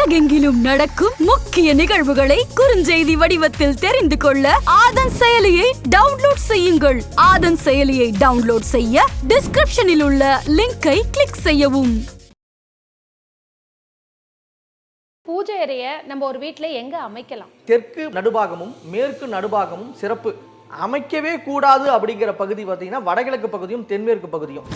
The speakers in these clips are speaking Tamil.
உலகெங்கிலும் நடக்கும் முக்கிய நிகழ்வுகளை குறுஞ்செய்தி வடிவத்தில் தெரிந்து கொள்ள ஆதன் செயலியை டவுன்லோட் செய்யுங்கள். ஆதன் செயலியை டவுன்லோட் செய்ய டிஸ்கிரிப்ஷனில் உள்ள லிங்கை கிளிக் செய்யவும். பூஜை அறையை நம்ம ஒரு வீட்டில் எங்கே அமைக்கலாம்? தெற்கு நடுபாகமும் மேற்கு நடுபாகமும் சிறப்பு. அமைக்கவே கூடாது அப்படிங்கிற பகுதி பார்த்தீங்கன்னா வடகிழக்கு பகுதியும் தென்மேற்கு பகுதியும்.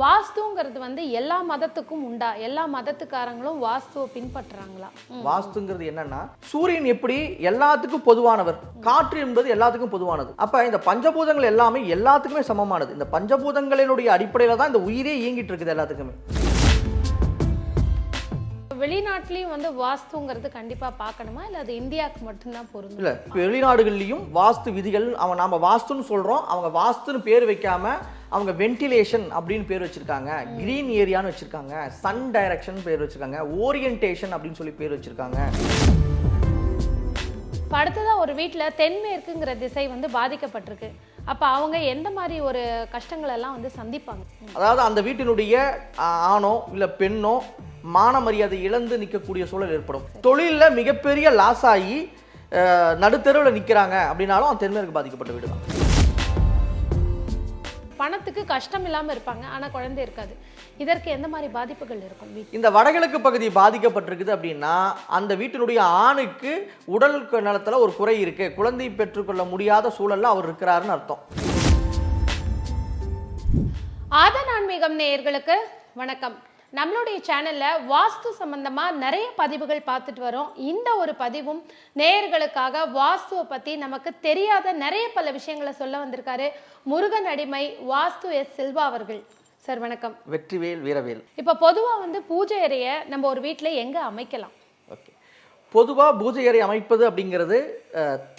வாஸ்துங்கிறது வந்து எல்லா மதத்துக்கும் உண்டா? எல்லா மதத்துக்காரங்களும் வாஸ்துவை பின்பற்றுறாங்களா? வாஸ்துங்கிறது என்னன்னா சூரியன் எப்படி எல்லாத்துக்கும் பொதுவானவர் காற்று என்பது எல்லாத்துக்கும் பொதுவானது. அப்ப இந்த பஞ்சபூதங்கள் எல்லாமே எல்லாத்துக்குமே சமமானது. இந்த பஞ்சபூதங்களினுடைய அடிப்படையில தான் இந்த உயிரே இயங்கிட்டு இருக்குது எல்லாத்துக்குமே. வெளிநாட்டுலயும் வந்து வாஸ்துங்கிறது கண்டிப்பா பார்க்கணுமா? இல்ல அது இந்தியாவுக்கு மட்டும்தான் பொருந்தும்? இல்ல வெளிநாடுகள்லயும் வாஸ்து விதிகள் அவன் நாம வாஸ்துன்னு சொல்றோம். அவங்க வாஸ்துன்னு பேர் வைக்காம அவங்க வென்டிலேஷன் அப்படின்னு பேர் வச்சிருக்காங்க. கிரீன் ஏரியான்னு வச்சிருக்காங்க. சன் டைரக்ஷன் பேர் வச்சிருக்காங்க. ஓரியன்டேஷன் அப்படின்னு சொல்லி பேர் வச்சிருக்காங்க. இப்ப அடுத்ததா ஒரு வீட்டுல தென்மேற்குங்கிற திசை வந்து பாதிக்கப்பட்டிருக்கு. அப்ப அவங்க எந்த மாதிரி ஒரு கஷ்டங்கள் எல்லாம் வந்து சந்திப்பாங்க? அதாவது அந்த வீட்டினுடைய ஆணோ இல்ல பெண்ணோ மான மரியாதை இழந்து நிற்கக்கூடிய சூழல் ஏற்படும். தொழில்ல மிகப்பெரிய லாஸ் ஆகி நடுத்தெருவில் நிற்கிறாங்க அப்படின்னாலும் தென்மேற்கு பாதிக்கப்பட்ட வீடு தான் பணத்துக்கு கஷ்டம் இல்லாம இருப்பாங்க ஆனா குழந்தை இருக்காது. இதற்கு எந்த மாதிரி பாதிப்புகள் இருக்கும் இந்த வடகிழக்கு பகுதி பாதிக்கப்பட்டிருக்குது அப்படின்னா அந்த வீட்டினுடைய ஆணுக்கு உடல் நலத்துல ஒரு குறை இருக்கு. குழந்தை பெற்றுக்கொள்ள முடியாத சூழல்ல அவர் இருக்கிறாருன்னு அர்த்தம். ஆதன் ஆன்மீகம் நேயர்களுக்கு வணக்கம். நம்மளுடைய சேனல்ல வாஸ்து சம்பந்தமா நிறைய பதிவுகள் பார்த்துட்டு வரோம். இந்த ஒரு பதிவும் நேயர்களுக்காக வாஸ்துவை பத்தி நமக்கு தெரியாத நிறைய பல விஷயங்களை சொல்ல வந்திருக்காரு முருகன் அடிமை வாஸ்து எஸ் செல்வா அவர்கள். சார் வணக்கம். வெற்றிவேல் வீரவேல். இப்போ பொதுவா வந்து பூஜை அறையை நம்ம ஒரு வீட்டில் எங்க அமைக்கலாம்? ஓகே. பொதுவாக பூஜை அறை அமைப்பது அப்படிங்கிறது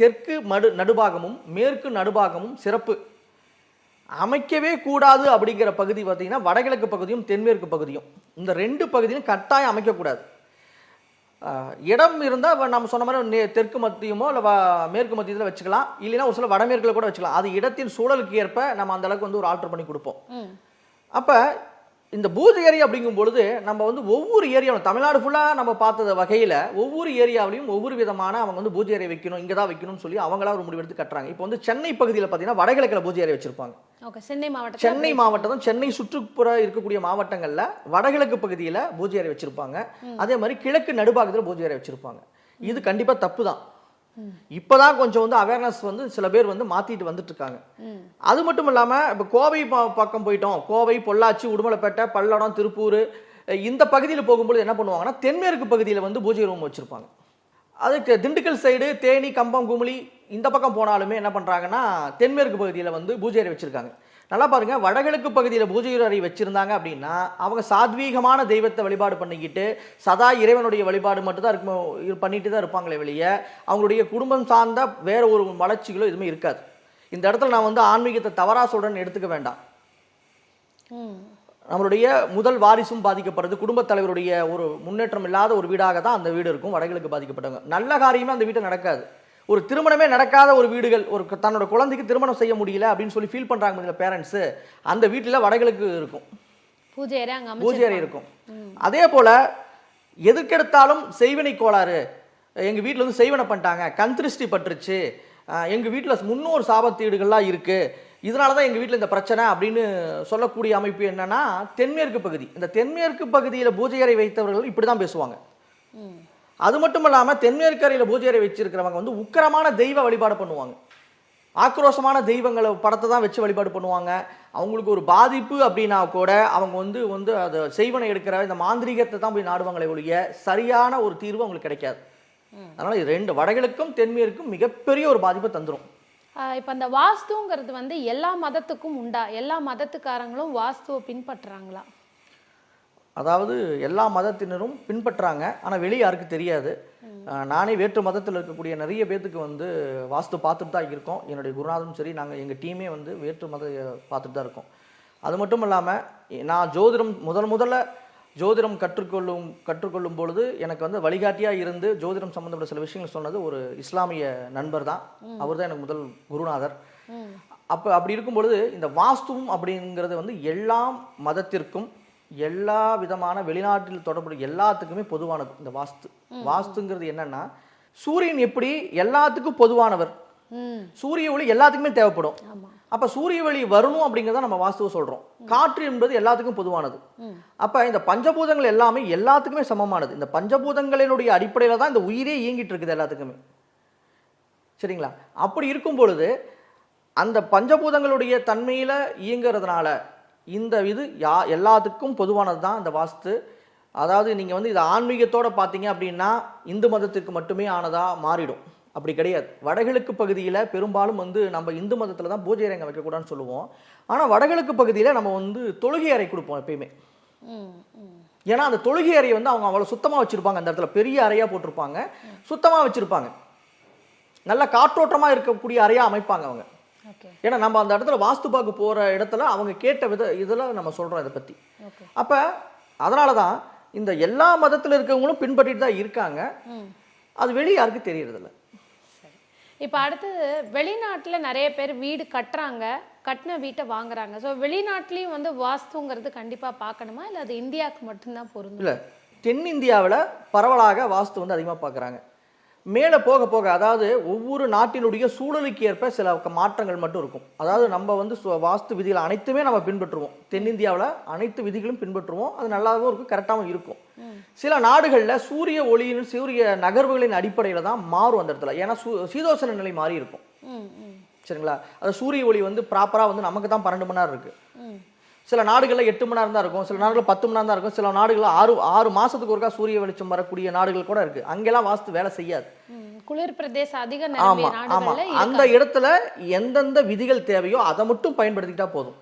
தெற்கு மடு நடுபாகமும் மேற்கு நடுபாகமும் சிறப்பு அமைக்கவே கூடாது அப்படிங்கிற பகுதி பார்த்தீங்கன்னா வடகிழக்கு பகுதியும் தென்மேற்கு பகுதியும். இந்த ரெண்டு பகுதியும் கட்டாயம் அமைக்கக்கூடாது இடம் இருந்தால் நம்ம சொன்ன மாதிரி தெற்கு மத்தியமோ இல்லை மேற்கு மத்தியத்தில் வச்சுக்கலாம். இல்லைன்னா ஒரு சில வடமேற்கில் கூட வச்சுக்கலாம். அது இடத்தின் சூழலுக்கு ஏற்ப நம்ம அந்த அளவுக்கு வந்து ஒரு ஆல்டர் பண்ணி கொடுப்போம். அப்போ இந்த பூஜை ஏரியா அப்படிங்கும் பொழுது நம்ம வந்து ஒவ்வொரு ஏரியாவும் தமிழ்நாடு ஃபுல்லாக நம்ம பார்த்த வகையில் ஒவ்வொரு ஏரியாவிலையும் ஒவ்வொரு விதமான அவங்க வந்து பூஜை அறை வைக்கணும் இங்கே தான் வைக்கணும்னு சொல்லி அவங்களா ஒரு முடிவெடுத்து கட்டுறாங்க. இப்போ வந்து சென்னை பகுதியில் பார்த்தீங்கன்னா வடகிழக்கில் பூஜை அறை வச்சிருப்பாங்க. சென்னை மாவட்டத்தில் சென்னை மாவட்டம் சென்னை சுற்றுப்புற இருக்கக்கூடிய மாவட்டங்களில் வடகிழக்கு பகுதியில் பூஜை அறை வச்சிருப்பாங்க. அதே மாதிரி கிழக்கு நடுபாகத்தில் பூஜை அறை வச்சிருப்பாங்க. இது கண்டிப்பாக தப்பு தான் இப்போதான் கொஞ்சம் வந்து அவேர்னஸ் வந்து சில பேர் வந்து மாத்திட்டு வந்துட்டு இருக்காங்க அது மட்டும் இல்லாமல் இப்போ கோவை ப- பக்கம் போயிட்டோம். கோவை பொள்ளாச்சி உடுமலைப்பேட்டை பல்லடம் திருப்பூர் இந்த பகுதியில் போகும்போது என்ன பண்ணுவாங்கன்னா தென்மேற்கு பகுதியில் வந்து பூஜை ரூம் வச்சுருப்பாங்க. அதுக்கு திண்டுக்கல் சைடு தேனி கம்பம் குமிளி இந்த பக்கம் போனாலுமே என்ன பண்ணுறாங்கன்னா தென்மேற்கு பகுதியில் வந்து பூஜை அறை வச்சுருக்காங்க. நல்லா பாருங்க வடகிழக்கு பகுதியில் பூஜை அறை வச்சுருந்தாங்க அப்படின்னா அவங்க சாத்வீகமான தெய்வத்தை வழிபாடு பண்ணிக்கிட்டு சதா இறைவனுடைய வழிபாடு மட்டும் தான் இருக்கும் இரு- பண்ணிட்டு தான் இருப்பாங்களே வெளியே அவங்களுடைய குடும்பம் சார்ந்த வேற ஒரு வளர்ச்சிகளோ எதுவுமே இருக்காது. இந்த இடத்துல நான் வந்து ஆன்மீகத்தை தவறா சொல்றேன்னு எடுத்துக்க வேண்டாம். நம்மளுடைய முதல் வாரிசும் பாதிக்கப்படுறது குடும்பத் தலைவருடைய ஒரு முன்னேற்றம் இல்லாத ஒரு வீடாக தான் அந்த வீடு இருக்கும் வடகிழக்கு பாதிக்கப்பட்டவங்க. நல்ல காரியமே அந்த வீட்டில் நடக்காது. ஒரு திருமணமே நடக்காத ஒரு வீடுகள் ஒரு தன்னோட குழந்தைக்கு திருமணம் செய்ய முடியல அப்படின்னு சொல்லி ஃபீல் பண்றாங்க முதல்ல பேரண்ட்ஸ் அந்த வீட்டில் வடகிழக்கு இருக்கும். பூஜை அறை இருக்கும். அதே போல எதுக்கெடுத்தாலும் செய்வினை கோளாறு. எங்க வீட்டில் வந்து செய்வனை பண்ணிட்டாங்க கண் திருஷ்டி பட்டுருச்சு. அஹ் எங்க வீட்டில் முன்னோர் சாபத்தீடுகள்லாம் இருக்கு. இதனால தான் எங்கள் வீட்டில் இந்த பிரச்சனை அப்படின்னு சொல்லக்கூடிய அமைப்பு என்னன்னா தென்மேற்கு பகுதி. இந்த தென்மேற்கு பகுதியில் பூஜை அறை வைத்தவர்கள் இப்படி தான் பேசுவாங்க அது மட்டும் இல்லாமல் தென்மேற்கு அறையில் பூஜை அறை வச்சிருக்கிறவங்க வந்து உக்கிரமான தெய்வ வழிபாடு பண்ணுவாங்க. ஆக்ரோஷமான தெய்வங்களை படத்தை தான் வச்சு வழிபாடு பண்ணுவாங்க. அவங்களுக்கு ஒரு பாதிப்பு அப்படின்னா கூட அவங்க வந்து வந்து அதை செய்வனை எடுக்கிற இந்த மாந்திரீகத்தை தான் போய் நாடுவாங்களே ஒழிய சரியான ஒரு தீர்வு அவங்களுக்கு கிடைக்காது. அதனால இது ரெண்டு வடகிழக்கும் தென்மேற்கும் மிகப்பெரிய ஒரு பாதிப்பை தந்துரும். இப்போ அந்த வாஸ்துங்கிறது வந்து எல்லா மதத்துக்கும் உண்டா? எல்லா மதத்துக்காரங்களும் வாஸ்துவை பின்பற்றுறாங்களா? அதாவது எல்லா மதத்தினரும் பின்பற்றுறாங்க ஆனால் வெளியே யாருக்கு தெரியாது. நானே வேற்று மதத்தில் இருக்கக்கூடிய நிறைய பேத்துக்கு வந்து வாஸ்து பார்த்துட்டு தான் இருக்கோம். என்னுடைய குருநாதரும் சரி நாங்கள் எங்கள் டீமே வந்து வேற்று மத பார்த்துட்டு தான் இருக்கோம். அது மட்டும் இல்லாமல் நான் ஜோதிடம் முதல் முதல்ல ஜோதிடம் கற்றுக்கொள்ளும் கற்றுக்கொள்ளும் பொழுது எனக்கு வந்து வழிகாட்டியாக இருந்து ஜோதிடம் சம்மந்தப்பட்ட சில விஷயங்கள் சொன்னது ஒரு இஸ்லாமிய நண்பர் தான். அவர் தான் எனக்கு முதல் குருநாதர். அப்போ அப்படி இருக்கும் பொழுது இந்த வாஸ்துவும் அப்படிங்கிறது வந்து எல்லா மதத்திற்கும் எல்லா விதமான வெளிநாட்டில் தொடர்புடைய எல்லாத்துக்குமே பொதுவானது இந்த வாஸ்து. வாஸ்துங்கிறது என்னன்னா சூரியன் எப்படி எல்லாத்துக்கும் பொதுவானவர். சூரிய ஒளி எல்லாத்துக்குமே தேவைப்படும். அப்ப சூரிய ஒளி வரணும் அப்படிங்கிறத நம்ம வாஸ்துவ சொல்றோம். காற்று என்பது எல்லாத்துக்கும் பொதுவானது. அப்ப இந்த பஞ்சபூதங்கள் எல்லாமே எல்லாத்துக்குமே சமமானது. இந்த பஞ்சபூதங்களினுடைய அடிப்படையில தான் இந்த உயிரே இயங்கிட்டு இருக்குது எல்லாத்துக்குமே. சரிங்களா? அப்படி இருக்கும் பொழுது அந்த பஞ்சபூதங்களுடைய தன்மையில இயங்குறதுனால இந்த இது யா எல்லாத்துக்கும் பொதுவானது தான் இந்த வாஸ்து. அதாவது நீங்க வந்து இதை ஆன்மீகத்தோட பார்த்தீங்க அப்படின்னா இந்து மதத்திற்கு மட்டுமே ஆனதா மாறிடும். அப்படி கிடையாது. வடகிழக்கு பகுதியில் பெரும்பாலும் வந்து நம்ம இந்து மதத்தில் தான் பூஜை அறைங்க வைக்கக்கூடாதுன்னு சொல்லுவோம். ஆனால் வடகிழக்கு பகுதியில் நம்ம வந்து தொழுகை அறை கொடுப்போம் எப்பயுமே. ஏன்னா அந்த தொழுகை அறையை வந்து அவங்க அவ்வளோ சுத்தமாக வச்சுருப்பாங்க. அந்த இடத்துல பெரிய அறையாக போட்டிருப்பாங்க. சுத்தமாக வச்சுருப்பாங்க. நல்ல காற்றோட்டமாக இருக்கக்கூடிய அறையாக அமைப்பாங்க அவங்க. ஏன்னா நம்ம அந்த இடத்துல வாஸ்து பார்க்க போகிற இடத்துல அவங்க கேட்ட வித இதில் நம்ம சொல்கிறோம் இதை பற்றி ஓகே அப்போ அதனால தான் இந்த எல்லா மதத்தில் இருக்கவங்களும் பின்பற்றிட்டு தான் இருக்காங்க. அது வெளியே யாருக்கும் தெரியறதில்ல. இப்போ அடுத்தது வெளிநாட்டில் நிறைய பேர் வீடு கட்டுறாங்க கட்டின வீட்டை வாங்குறாங்க. ஸோ வெளிநாட்டிலையும் வந்து வாஸ்துங்கிறது கண்டிப்பாக பார்க்கணுமா? இல்லை அது இந்தியாவுக்கு மட்டும்தான் பொருந்தும்? இல்லை தென்னிந்தியாவில் பரவலாக வாஸ்து வந்து அதிகமாக பார்க்குறாங்க. மேலே போக போக அதாவது ஒவ்வொரு நாட்டினுடைய சூழலுக்கு ஏற்ப சில மாற்றங்கள் மட்டும் இருக்கும். அதாவது நம்ம வந்து வாஸ்து விதிகள் அனைத்துமே நம்ம பின்பற்றுவோம். தென்னிந்தியாவில் அனைத்து விதிகளும் பின்பற்றுவோம். அது நல்லாவும் இருக்கும் கரெக்டாகவும் இருக்கும். சில நாடுகளில் சூரிய ஒளியின் சூரிய நகர்வுகளின் அடிப்படையில் தான் மாறும் அந்த இடத்துல. ஏன்னா சீதோசன நிலை மாறி இருக்கும். சரிங்களா? அது சூரிய ஒளி வந்து ப்ராப்பராக வந்து நமக்கு தான் பன்னெண்டு மணி நேரம் இருக்குது சில நாடுகளில் எட்டு மணி நேரம் தான் இருக்கும். சில நாடுகளில் பத்து மணி நேரம் தான் இருக்கும். சில நாடுகளில் ஆறு ஆறு மாசத்துக்கு ஒருக்கா சூரிய வெளிச்சம் வரக்கூடிய நாடுகள் கூட இருக்கு. அங்கெல்லாம் வாஸ்து வேலை செய்யாது. குளிர் பிரதேசம் அதிக ஆமா நிரம்பிய ஆமா நாடுகள்ல அந்த இடத்துல எந்தெந்த விதிகள் தேவையோ அதை மட்டும் பயன்படுத்திக்கிட்டா போதும்.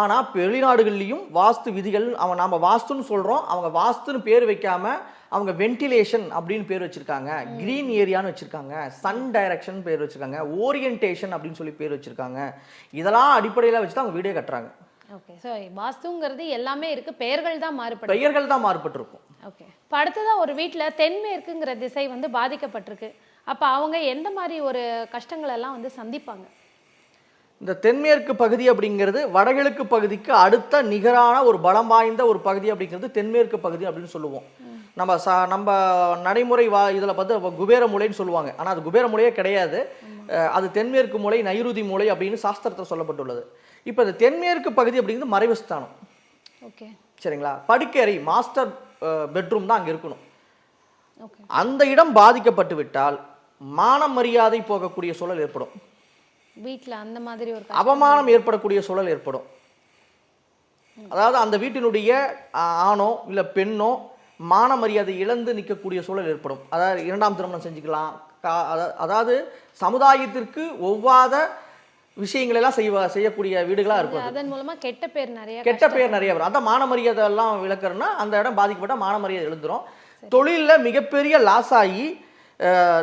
ஆனா வெளிநாடுகள்லயும் வாஸ்து விதிகள் அவன் நாம வாஸ்துன்னு சொல்றோம். அவங்க வாஸ்துன்னு பேர் வைக்காம அவங்க வென்டிலேஷன் அப்படின்னு பேர் வச்சிருக்காங்க. கிரீன் ஏரியான்னு வச்சிருக்காங்க. சன் டைரக்ஷன் பேர் வச்சிருக்காங்க. ஓரியன்டேஷன் அப்படின்னு சொல்லி பேர் வச்சிருக்காங்க. இதெல்லாம் அடிப்படையில வச்சு தான் அவங்க வீடே கட்டுறாங்க. ஓகே ஸோ வாஸ்துங்கிறது எல்லாமே இருக்கு. பெயர்கள் தான் மாறுபடும் பெயர்கள் தான் மாறுபட்டிருக்கும். ஓகே இப்போ அடுத்ததா ஒரு வீட்டில் தென்மேற்குங்கிற திசை வந்து பாதிக்கப்பட்டிருக்கு. அப்போ அவங்க எந்த மாதிரி ஒரு கஷ்டங்கள் எல்லாம் வந்து சந்திப்பாங்க? இந்த தென்மேற்கு பகுதி அப்படிங்கிறது வடகிழக்கு பகுதிக்கு அடுத்த நிகரான ஒரு பலம் வாய்ந்த ஒரு பகுதி அப்படிங்கிறது தென்மேற்கு பகுதி அப்படின்னு சொல்லுவோம். நம்ம ச நம்ம நடைமுறை வா இதில் பார்த்து குபேர மூலைன்னு சொல்லுவாங்க. ஆனால் அது குபேர மூலையே கிடையாது. அது தென்மேற்கு மூலை நைருதி மூலை அப்படின்னு சாஸ்திரத்தில் சொல்லப்பட்டுள்ளது. இப்போ இந்த தென்மேற்கு பகுதி அப்படிங்கிறது மறைவு ஸ்தானம் ஓகே. சரிங்களா? படுக்கறை மாஸ்டர் பெட்ரூம் தான் அங்கே இருக்கணும். அந்த இடம் பாதிக்கப்பட்டு விட்டால் மான மரியாதை போகக்கூடிய சூழல் ஏற்படும். வீட்டில் அந்த மாதிரி ஒரு அவமானம் ஏற்படக்கூடிய சூழல் ஏற்படும். அதாவது அந்த வீட்டினுடைய ஆணோ இல்லை பெண்ணோ மான மரியாதை இழந்து நிற்கக்கூடிய சூழல் ஏற்படும். அதாவது இரண்டாம் திருமணம் செஞ்சுக்கலாம். அதாவது சமுதாயத்திற்கு ஒவ்வாத விஷயங்கள் எல்லாம் செய்வ செய்யக்கூடிய வீடுகளா இருக்கும் அது. அதன் மூலமா கெட்ட பேர் நிறைய கெட்ட பேர் நிறைய வரும். அதான் மான மரியாதை எல்லாம் விளக்குறேன்னா அந்த இடம் பாதிக்கப்பட்ட மான மரியாதை எழுந்துரும். தொழில்ல மிகப்பெரிய லாஸ் ஆகி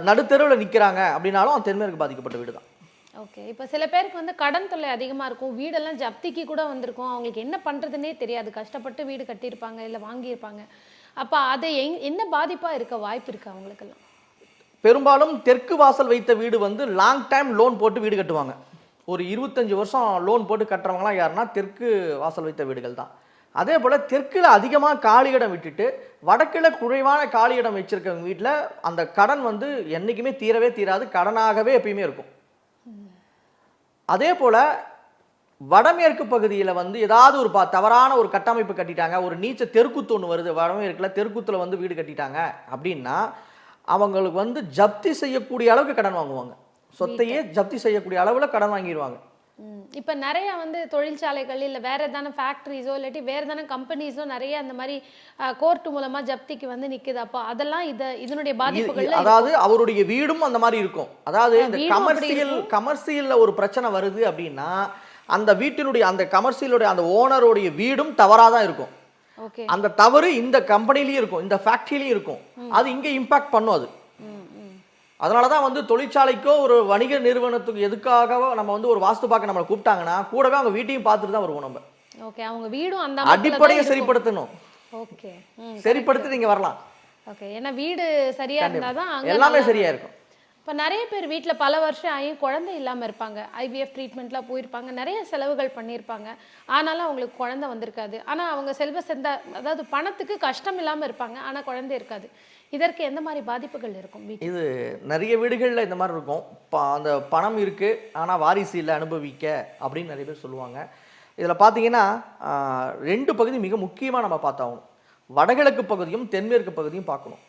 நடுத்தெருவில் நிற்கிறாங்க அப்படின்னாலும் அந்த தென்மேற்கு பாதிக்கப்பட்ட வீடு தான் ஓகே. இப்போ சில பேருக்கு வந்து கடன் தொல்லை அதிகமாக இருக்கும். வீடெல்லாம் ஜப்திக்கு கூட வந்திருக்கும். அவங்களுக்கு என்ன பண்ணுறதுனே தெரியாது. கஷ்டப்பட்டு வீடு கட்டியிருப்பாங்க இல்லை வாங்கியிருப்பாங்க. அப்போ அது எங் என்ன பாதிப்பாக இருக்க வாய்ப்பு இருக்கு அவங்களுக்கெல்லாம்? பெரும்பாலும் தெற்கு வாசல் வைத்த வீடு வந்து லாங் டைம் லோன் போட்டு வீடு கட்டுவாங்க. ஒரு இருபத்தஞ்சி வருஷம் லோன் போட்டு கட்டுறவங்களாம் யாருன்னா தெற்கு வாசல் வைத்த வீடுகள் தான் அதே போல் தெற்கில் அதிகமாக காலியிடம் விட்டுட்டு வடக்கில் குறைவான காலியிடம் வச்சுருக்கவங்க வீட்டில் அந்த கடன் வந்து என்றைக்குமே தீரவே தீராது கடனாகவே எப்பயுமே இருக்கும். அதே போல் வடமேற்கு பகுதியில் வந்து ஏதாவது ஒரு பா தவறான ஒரு கட்டமைப்பு கட்டிட்டாங்க ஒரு நீச்ச தெருக்குத்து ஒன்று வருது வடமேற்கில் தெருக்குத்தில் வந்து வீடு கட்டிட்டாங்க அப்படின்னா அவங்களுக்கு வந்து ஜப்தி செய்யக்கூடிய அளவுக்கு கடன் வாங்குவாங்க. சொத்தையே ஜப்தி செய்யக்கூடிய அளவில் கடன் வாங்கிடுவாங்க இப்போ நிறைய வந்து தொழிற்சாலைகள் இல்லை வேற எதான ஃபேக்ட்ரிஸோ இல்லாட்டி வேற எதான கம்பெனிஸோ நிறைய அந்த மாதிரி கோர்ட் மூலமா ஜப்திக்கு வந்து நிக்குது. அப்போ அதெல்லாம் இத இதனுடைய இது- பாதிப்புகள்ல அதாவது அவருடைய வீடும் அந்த மாதிரி இருக்கும். அதாவது இந்த கமர்ஷியல் கமர்ஷியல்ல ஒரு பிரச்சனை வருது அப்படின்னா அந்த வீட்டினுடைய அந்த கமர்ஷியலுடைய அந்த ஓனருடைய வீடும் தவறாக தான் இருக்கும். அந்த தவறு இந்த கம்பெனிலையும் இருக்கும் இந்த ஃபேக்டரியிலையும் இருக்கும். அது இங்க இம்பாக்ட் பண்ணும் அது. அதனால தான் வந்து தொழிற்சாலைக்கோ ஒரு வணிக நிறுவனத்துக்கு எதுக்காகவோ நம்ம வந்து ஒரு வாஸ்து பார்க்க நம்மளை கூப்பிட்டாங்கன்னா கூடவே அவங்க வீட்டையும் பார்த்துட்டு தான் வருவோம் நம்ம. ஓகே அவங்க வீடும் அந்த தான் அடிப்படையை. சரிப்படுத்தணும். ஓகே. சரிப்படுத்தி நீங்க வரலாம். ஓகே ஏன்னா வீடு சரியா இருந்தாதான் அங்க எல்லாமே சரியா இருக்கும். இப்போ நிறைய பேர் வீட்டில் பல வருஷம் ஆகியும் குழந்தை இல்லாமல் இருப்பாங்க. ஐவிஎஃப் ட்ரீட்மெண்ட்லாம் போயிருப்பாங்க. நிறைய செலவுகள் பண்ணியிருப்பாங்க. ஆனாலும் அவங்களுக்கு குழந்தை வந்திருக்காது. ஆனால் அவங்க செல்வ செந்த அதாவது பணத்துக்கு கஷ்டம் இல்லாமல் இருப்பாங்க. ஆனால் குழந்தை இருக்காது. இதற்கு எந்த மாதிரி பாதிப்புகள் இருக்கும் இது நிறைய வீடுகளில் இந்த மாதிரி இருக்கும். ப- அந்த பணம் இருக்கு ஆனால் வாரிசு இல்லை அனுபவிக்க அப்படின்னு நிறைய பேர் சொல்லுவாங்க. இதில் பார்த்தீங்கன்னா ரெண்டு பகுதி மிக முக்கியமாக நம்ம பார்த்தாகணும். வடகிழக்கு பகுதியும் தென்மேற்கு பகுதியும் பார்க்கணும்.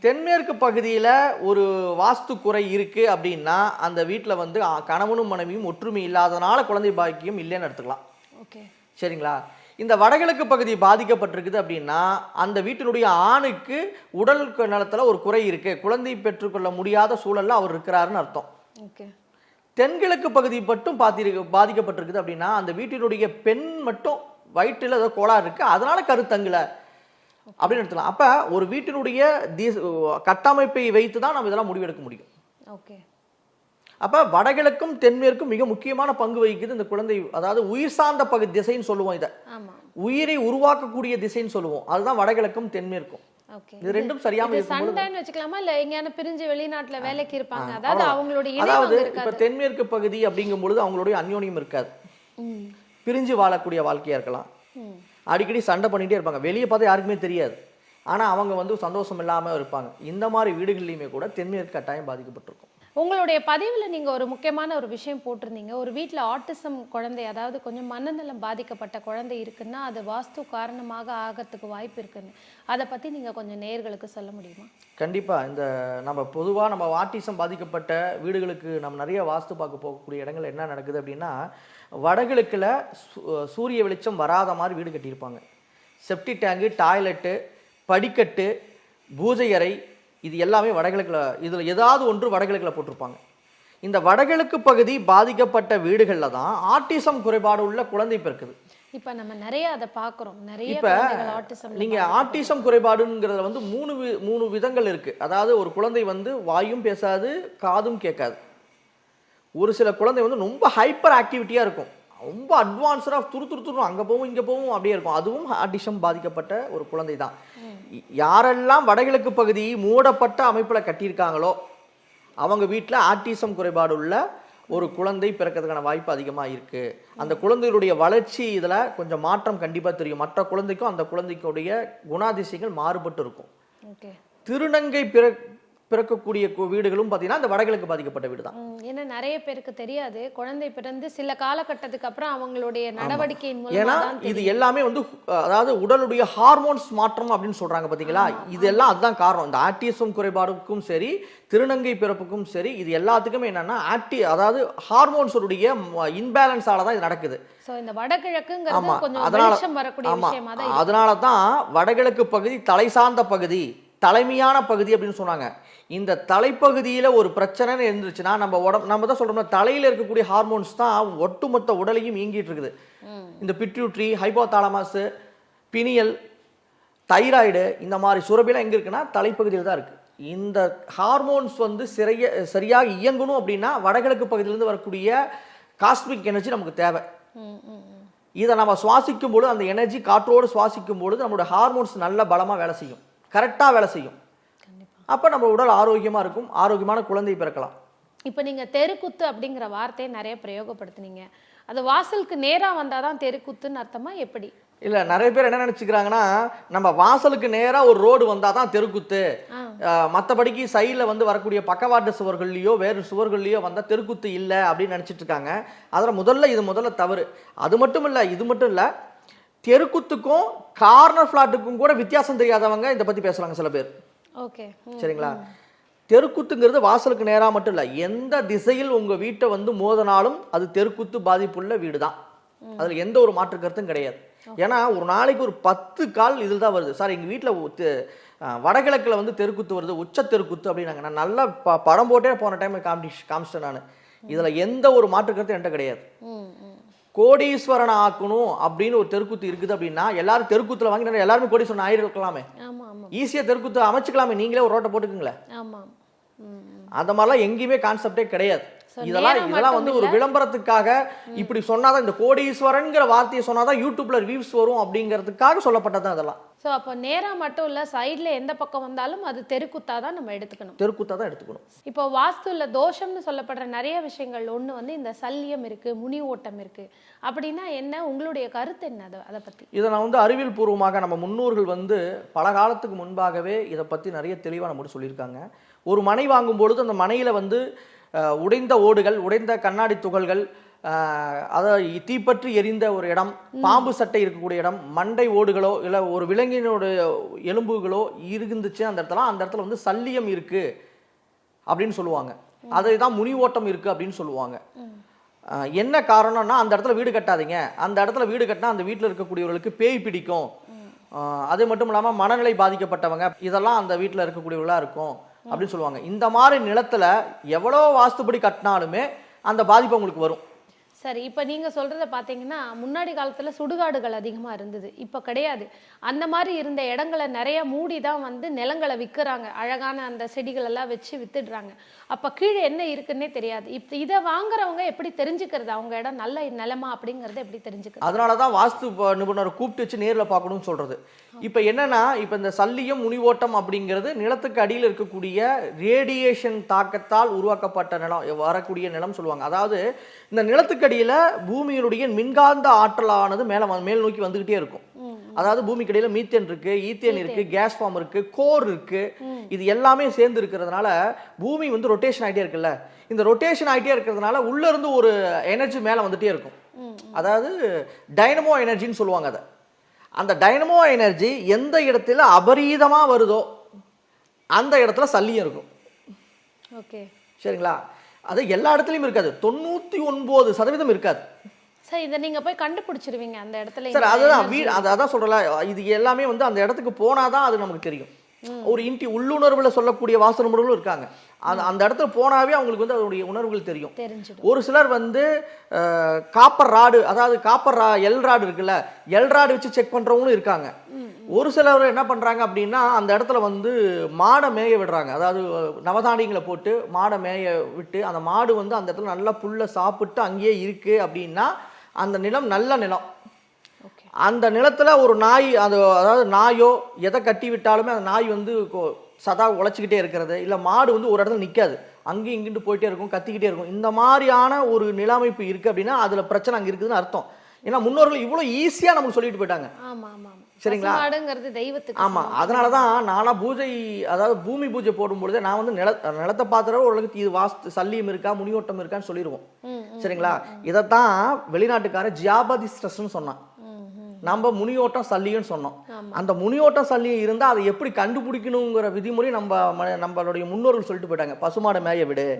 தென்மேற்கு பகுதியில் ஒரு வாஸ்து குறை இருக்கு அப்படின்னா அந்த வீட்டில் வந்து கணவனும் மனைவியும் ஒற்றுமை இல்லாதனால குழந்தை பாக்கியம் இல்லைன்னு எடுத்துக்கலாம். ஓகே. சரிங்களா? இந்த வடகிழக்கு பகுதி பாதிக்கப்பட்டிருக்குது அப்படின்னா அந்த வீட்டினுடைய ஆணுக்கு உடல் நலத்துல ஒரு குறை இருக்கு. குழந்தை பெற்றுக்கொள்ள முடியாத சூழல்ல அவர் இருக்கிறாருன்னு அர்த்தம். ஓகே. தென்கிழக்கு பகுதி மட்டும் பாத்திருக்கு பாதிக்கப்பட்டிருக்குது அப்படின்னா அந்த வீட்டினுடைய பெண் மட்டும் வயிற்றில் ஏதோ கோளாறு இருக்கு. அதனால கருத்தங்கல அப்படின்னு எடுத்துக்கலாம். அப்ப ஒரு வீட்டினுடைய தீஸ்- கட்டமைப்பை வைத்து தான் நம்ம இதெல்லாம் முடிவெடுக்க முடியும். ஓகே. அப்ப வடகிழக்கும் தென்மேற்கும் மிக முக்கியமான பங்கு வகிக்குது இந்த குழந்தை அதாவது உயிர் சார்ந்த பகுதி திசைன்னு சொல்லுவோம் இதை. உயிரை உருவாக்கக்கூடிய திசைன்னு சொல்லுவோம். அதுதான் வடகிழக்கும் தென்மேற்கும். இது ரெண்டும் சரியாம சண்டைன்னு வச்சுக்கலாமா? இல்ல எங்கேயான பிரிஞ்சு வெளிநாட்டுல வேலைக்கு இருப்பாங்க. அதாவது. அவங்களுடைய அதாவது இப்ப தென்மேற்கு பகுதி அப்படிங்கும் பொழுது அவங்களுடைய அந்யோன்யம் இருக்காது. பிரிஞ்சு வாழக்கூடிய வாழ்க்கையா இருக்கலாம். அடிக்கடி சண்டை பண்ணிட்டே இருப்பாங்க. வெளியே பார்த்தா யாருக்குமே தெரியாது. ஆனா அவங்க வந்து சந்தோஷம் இல்லாம இருப்பாங்க. இந்த மாதிரி வீடுகள்லையுமே கூட தென்மேற்கு கட்டாயம் பாதிக்கப்பட்டிருக்கும். உங்களுடைய பதிவில் நீங்கள் ஒரு முக்கியமான ஒரு விஷயம் போட்டிருந்தீங்க. ஒரு வீட்டில் ஆட்டிசம் குழந்தை அதாவது கொஞ்சம் மனநலம் பாதிக்கப்பட்ட குழந்தை இருக்குன்னா அது வாஸ்து காரணமாக ஆகிறதுக்கு வாய்ப்பு இருக்குன்னு. அதை பற்றி நீங்கள் கொஞ்சம் நேர்களுக்கு சொல்ல முடியுமா? கண்டிப்பாக இந்த நம்ம பொதுவாக நம்ம ஆட்டிசம் பாதிக்கப்பட்ட வீடுகளுக்கு நம்ம நிறைய வாஸ்து பார்க்க போகக்கூடிய இடங்கள் என்ன நடக்குது அப்படின்னா வடகிழக்கில் சூரிய வெளிச்சம் வராத மாதிரி வீடு கட்டியிருப்பாங்க. செப்டி டேங்கு டாய்லெட்டு படிக்கட்டு பூஜை அறை இது எல்லாமே வடகிழக்குல இதுல ஏதாவது ஒன்று வடகிழக்குல போட்டிருப்பாங்க. இந்த வடகிழக்கு பகுதி பாதிக்கப்பட்ட வீடுகளில் தான் ஆட்டிசம் குறைபாடு உள்ள குழந்தை பிறக்குது. இப்ப நம்ம நிறைய அதை பாக்குறோம் நிறைய இப்ப குழந்தைகள் ஆட்டிசம் குறைபாடுங்கிறதுல வந்து மூணு மூணு விதங்கள் இருக்கு. அதாவது ஒரு குழந்தை வந்து வாயும் பேசாது காதும் கேட்காது. ஒரு சில குழந்தை வந்து ரொம்ப ஹைப்பர் ஆக்டிவிட்டியா இருக்கும். ரொம்ப அட்வான்ஸ்டாக துரு துரு துரு அங்கே போகும் இங்கே போகும் அப்படியே இருக்கும். அதுவும் ஆட்டிசம் பாதிக்கப்பட்ட ஒரு குழந்தை தான். யாரெல்லாம் வடகிழக்கு பகுதி மூடப்பட்ட அமைப்பில் கட்டியிருக்காங்களோ அவங்க வீட்டில் ஆட்டிசம் குறைபாடு உள்ள ஒரு குழந்தை பிறக்கிறதுக்கான வாய்ப்பு அதிகமாக இருக்கு. அந்த குழந்தைகளுடைய வளர்ச்சி இதில் கொஞ்சம் மாற்றம் கண்டிப்பாக தெரியும். மற்ற குழந்தைக்கும் அந்த குழந்தைக்குடைய குணாதிசயங்கள் மாறுபட்டு இருக்கும். திருநங்கை பிற பிறக்கக்கூடிய வீடுகளும் பார்த்தீங்கன்னா அந்த வடகிழக்கு பாதிக்கப்பட்ட வீடு தான் ஏன்னா நிறைய பேருக்கு தெரியாது. குழந்தை பிறந்து சில காலகட்டத்துக்கு அப்புறம் அவங்களுடைய நடவடிக்கையின் மூலமா ஏன்னா இது எல்லாமே வந்து அதாவது உடலுடைய ஹார்மோன்ஸ் மாற்றம் அப்படின்னு சொல்றாங்க பாத்தீங்களா? இது எல்லாம் அதுதான் காரணம். இந்த ஆட்டிசம் குறைபாடுக்கும் சரி திருநங்கை பிறப்புக்கும் சரி இது எல்லாத்துக்குமே என்னன்னா ஆக்டி அதாவது ஹார்மோன்ஸுடைய இன்பேலன்ஸால தான் இது நடக்குது. அதனால தான் வடகிழக்கு பகுதி தலை சார்ந்த பகுதி. தலைமையான பகுதி அப்படின்னு சொன்னாங்க. இந்த தலைப்பகுதியில ஒரு பிரச்சனைன்னு இருந்துச்சுன்னா நம்ம உடம்பு நம்ம தான் சொல்றோம்னா தலையில இருக்கக்கூடிய ஹார்மோன்ஸ் தான் ஒட்டுமொத்த உடலையும் இயங்கிட்டு இருக்குது. இந்த பிட்யூட்ரி ஹைபோதாலமாஸ் பினியல் தைராய்டு இந்த மாதிரி சுரபிலாம் எங்க இருக்குன்னா தலைப்பகுதியில் தான் இருக்கு. இந்த ஹார்மோன்ஸ் வந்து சிறைய சரியாக இயங்கணும் அப்படின்னா வடகிழக்கு பகுதியிலேருந்து வரக்கூடிய காஸ்மிக் எனர்ஜி நமக்கு தேவை. இதை நம்ம சுவாசிக்கும் பொழுது அந்த எனர்ஜி காற்றோடு சுவாசிக்கும் பொழுது நம்மளோட ஹார்மோன்ஸ் நல்ல பலமாக வேலை செய்யும். கரெக்டாக வேலை செய்யும். அப்போ நம்ம உடல் ஆரோக்கியமாக இருக்கும். ஆரோக்கியமான குழந்தை பிறக்கலாம். இப்போ நீங்க தெருக்குத்து அப்படிங்கிற வார்த்தையை நிறைய பிரயோகப்படுத்துனீங்க. அது வாசலுக்கு நேரா வந்தாதான் தெருக்குத்துன்னு அர்த்தமா எப்படி? இல்லை நிறைய பேர் என்ன நினச்சிக்கிறாங்கன்னா நம்ம வாசலுக்கு நேராக ஒரு ரோடு வந்தால் தான் தெருக்குத்து மற்றபடிக்கு சைடில் வந்து வரக்கூடிய பக்கவாட்டு சுவர்கள்லையோ வேறு சுவர்கள்லையோ வந்தால் தெருக்குத்து இல்லை அப்படின்னு நினச்சிட்டு இருக்காங்க. அதில் முதல்ல இது முதல்ல தவறு. அது மட்டும் இல்லை இது மட்டும் இல்லை தெருக்குத்துக்கும் கார்னர் ஃப்ளாட்டுக்கும் கூட வித்தியாசம் தெரியாதவங்க இதை பற்றி பேசுகிறாங்க சில பேர். ஓகே. சரிங்களா? தெருக்குத்துங்கிறது வாசலுக்கு நேரா மட்டும் இல்ல எந்த திசையில் உங்க வீட்டை வந்து மோதினாலும் அது தெருக்குத்து பாதிப்புள்ள வீடு தான் அதுல எந்த ஒரு மாற்று கருத்தும் கிடையாது. ஏன்னா ஒரு நாளைக்கு ஒரு பத்து கால் இதில் தான் வருது. சார் எங்க வீட்டுல வடகிழக்குல வந்து தெருக்குத்து வருது உச்ச தெருக்குத்து அப்படின்னாங்க. நான் நல்லா ப- படம் போட்டே போன டைம் காமிடி காமிச்சிட்டேன் நான். இதுல எந்த ஒரு மாற்று கருத்தும் என்கிட்ட கிடையாது. கோடீஸ்வரன் ஆக்கணும் அப்படின்னு ஒரு தெருக்குத்து இருக்குது அப்படின்னா எல்லாரும் தெருக்குத்துல வாங்கி எல்லாருமே கோடீஸ்வரன் ஆயிருக்கலாமே. ஈஸியா தெருக்குத்து அமைச்சுக்கலாமே. நீங்களே ஒரு ரோட்டை போட்டுக்குங்களேன். அந்த மாதிரிலாம் எங்கேயுமே கான்செப்டே கிடையாது. இதெல்லாம் இதெல்லாம் வந்து ஒரு. விளம்பரத்துக்காக இப்படி சொன்னாதான் இந்த கோடீஸ்வரன்ங்கிற வார்த்தையை சொன்னாதான் யூடியூப்ல ரிவ்யூஸ் வரும் அப்படிங்கிறதுக்காக சொல்லப்பட்டதான் அதெல்லாம் ஸோ அப்போ நேரா மட்டும் இல்ல சைடுல எந்த பக்கம் வந்தாலும் அது தெருக்குத்தா தான் நம்ம எடுத்துக்கணும். தெருக்குத்தா தான் எடுத்துக்கணும். இப்போ வாஸ்துல தோஷம்னு சொல்லப்படுற நிறைய விஷயங்கள் ஒண்ணு வந்து இந்த சல்லியம் இருக்கு முனி ஓட்டம் இருக்கு. அப்படின்னா என்ன? உங்களுடைய கருத்து என்ன அதை அதை பத்தி? இதை நான் வந்து அறிவியல் பூர்வமாக நம்ம முன்னோர்கள் வந்து பல காலத்துக்கு முன்பாகவே இதை பற்றி நிறைய தெளிவாக நம்மகிட்ட சொல்லியிருக்காங்க. ஒரு மனை வாங்கும் பொழுது அந்த மனையில் வந்து உடைந்த ஓடுகள் உடைந்த கண்ணாடி துகள்கள் அதாவது தீப்பற்றி எரிந்த ஒரு இடம் பாம்பு சட்டை இருக்கக்கூடிய இடம் மண்டை ஓடுகளோ இல்லை ஒரு விலங்கினோட எலும்புகளோ இருந்துச்சு அந்த இடத்துல அந்த இடத்துல வந்து சல்லியம் இருக்கு அப்படின்னு சொல்லுவாங்க. அதை தான் முனி ஓட்டம் இருக்கு அப்படின்னு சொல்லுவாங்க. என்ன காரணம்னா அந்த இடத்துல வீடு கட்டாதீங்க. அந்த இடத்துல வீடு கட்டினா அந்த வீட்டில் இருக்கக்கூடியவர்களுக்கு பேய் பிடிக்கும். அது மட்டும் இல்லாமல் மனநிலை பாதிக்கப்பட்டவங்க இதெல்லாம் அந்த வீட்டில் இருக்கக்கூடியவர்களாக இருக்கும். அப்படின்னு சொல்லுவாங்க. இந்த மாதிரி நிலத்துல எவ்வளோ வாஸ்துப்படி கட்டினாலுமே அந்த பாதிப்பு உங்களுக்கு வரும். சரி இப்போ நீங்க சொல்றத பாத்தீங்கன்னா முன்னாடி காலத்துல சுடுகாடுகள் அதிகமா இருந்தது. இப்போ கிடையாது. அந்த மாதிரி இருந்த இடங்களை நிறைய மூடி தான் வந்து நிலங்களை விற்கிறாங்க. அழகான அந்த செடிகள் எல்லாம் வச்சு வித்துடுறாங்க. அப்ப கீழே என்ன இருக்குன்னே தெரியாது. இப்போ இதை வாங்குறவங்க எப்படி தெரிஞ்சுக்கிறது? அவங்க இடம் நல்ல நிலமா அப்படிங்கறத எப்படி தெரிஞ்சுக்கிறது? அதனால தான் வாஸ்து நிபுணரை கூப்பிட்டு வச்சு நேரில் பார்க்கணும்னு சொல்றது. இப்போ என்னன்னா இப்போ இந்த சல்லியம் முனிவோட்டம் அப்படிங்கிறது நிலத்துக்கு அடியில் இருக்கக்கூடிய ரேடியேஷன் தாக்கத்தால் உருவாக்கப்பட்ட நிலம் வரக்கூடிய நிலம் சொல்லுவாங்க. அதாவது இந்த நிலத்துக்கு அடியில் பூமியினுடைய மின்காந்த ஆற்றலானது மேலே மேல் நோக்கி வந்துகிட்டே இருக்கும். அதாவது பூமிக்கு அடியில் மீத்தேன் இருக்கு ஈத்தேன் இருக்கு கேஸ் ஃபார்ம் இருக்கு கோர் இருக்கு. இது எல்லாமே சேர்ந்து இருக்கிறதுனால பூமி வந்து ரொட்டேஷன் ஆகிட்டே இருக்குல்ல. இந்த ரொட்டேஷன் ஆகிட்டே இருக்கிறதுனால உள்ள இருந்து ஒரு எனர்ஜி மேலே வந்துட்டே இருக்கும். அதாவது டைனமோ எனர்ஜின்னு சொல்லுவாங்க அதை. அந்த டைனமோ எனர்ஜி எந்த இடத்துல அபரீதமா வருதோ அந்த இடத்துல சல்லியம் இருக்கும். ஓகே சரிங்களா? அது எல்லா இடத்துலையும் இருக்காது. தொண்ணூத்தி ஒன்பது சதவீதம் இருக்காது. சார் இதை நீங்க போய் கண்டுபிடிச்சிருவீங்க அந்த இடத்துல சார் அதுதான் வீ அது அதான் சொல்றல இது எல்லாமே வந்து அந்த இடத்துக்கு போனாதான் அது நமக்கு தெரியும். ஒரு இன்டி உள்ளுணர்வுல சொல்லக்கூடிய வாசன நிபுணர்களும் இருக்காங்க. அந்த அந்த இடத்துல போனாவே அவங்களுக்கு வந்து அதனுடைய உணர்வுகள் தெரியும். ஒரு சிலர் வந்து காப்பர் ராடு அதாவது காப்பர் ரா எல் ராடு இருக்குல்ல எல் ராடு வச்சு செக் பண்றவங்களும் இருக்காங்க. ஒரு சிலர் என்ன பண்றாங்க அப்படின்னா அந்த இடத்துல வந்து மாடை மேய விடுறாங்க. அதாவது நவதானியங்களை போட்டு மாடை மேய விட்டு அந்த மாடு வந்து அந்த இடத்துல நல்லா புல்லை சாப்பிட்டு அங்கேயே இருக்கு அப்படின்னா அந்த நிலம் நல்ல நிலம். அந்த நிலத்துல ஒரு நாய் அது அதாவது நாயோ எதை கட்டி விட்டாலுமே அந்த நாய் வந்து சதா உழைச்சிக்கிட்டே இருக்கிறது. இல்ல மாடு வந்து ஒரு இடத்துல நிக்காது. அங்கேயும் இங்கிட்டு போயிட்டே இருக்கும் கத்திக்கிட்டே இருக்கும். இந்த மாதிரியான ஒரு நிலமைப்பு இருக்கு அப்படின்னா அதுல பிரச்சனை அங்க இருக்குதுன்னு அர்த்தம். ஏன்னா முன்னோர்கள் இவ்வளவு ஈஸியா நமக்கு சொல்லிட்டு போயிட்டாங்க. சரிங்களா? தெய்வத்துக்கு ஆமா. சமம். அதனால தான் நானா பூஜை அதாவது பூமி பூஜை போடும் பொழுதே நான் வந்து நில நிலத்தை பார்த்துற ஓரளவுக்கு இது வாஸ்து சல்லியம் இருக்கா முனியோட்டம் இருக்கான்னு சொல்லிடுவோம் சரிங்களா? இதைத்தான் வெளிநாட்டுக்காரன் ஜியாபதி ஸ்ட்ரெஸ்ன்னு சொன்னான். நம்ம முனியோட்டம் சல்லின்னு சொன்னோம். அந்த முனியோட்டம் சல்லியம் இருந்தால் அதை எப்படி கண்டுபிடிக்கணுங்கிற விதிமுறை நம்ம நம்மளுடைய முன்னோர்கள் சொல்லிட்டு போயிட்டாங்க. பசுமாடை மேய விடு.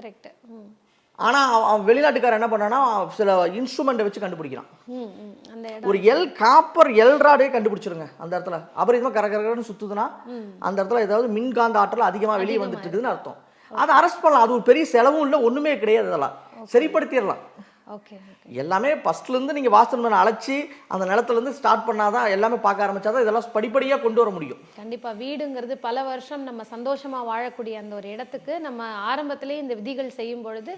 கரெக்ட் ம். ஆனா அவன் வெளிநாட்டுக்காரன் என்ன பண்ணான்னா சில இன்ஸ்ட்ருமெண்ட்டை வச்சு கண்டுபிடிக்கிறான். ஒரு எல் காப்பர் எல் ராடே கண்டுபிடிச்சிருங்க. அந்த இடத்துல. அபரிதமா கர கரகரன்னு சுத்துதுன்னா அந்த இடத்துல ஏதாவது மின்காந்த ஆற்றல் அதிகமா வெளியே வந்துட்டு இருக்குதுன்னு அர்த்தம். அதை அரெஸ்ட் பண்ணலாம். அது ஒரு பெரிய செலவும் இல்லை ஒண்ணுமே கிடையாது அதெல்லாம் சரிப்படுத்திடலாம். ஓகே எல்லாமே ஃபர்ஸ்ட்ல இருந்து நீங்க வாஸ்து அழைச்சி அந்த நிலத்துல இருந்து ஸ்டார்ட் பண்ணாதான் எல்லாமே பார்க்க ஆரம்பிச்சாதான் இதெல்லாம் படிப்படியா கொண்டு வர முடியும். கண்டிப்பா வீடுங்கிறது பல வருஷம் நம்ம சந்தோஷமா வாழக்கூடிய அந்த ஒரு இடத்துக்கு நம்ம ஆரம்பத்திலேயே இந்த விதிகள் செய்யும் பொழுது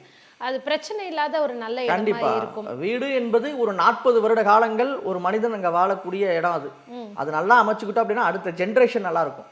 அது பிரச்சனை இல்லாத ஒரு நல்ல இடமா கண்டிப்பா. இருக்கும். வீடு என்பது ஒரு நாற்பது வருட காலங்கள் ஒரு மனிதன் அங்க வாழக்கூடிய இடம் அது. அது நல்லா அமைச்சுக்கிட்டோம் அப்படின்னா அடுத்த ஜென்ரேஷன் நல்லா இருக்கும்.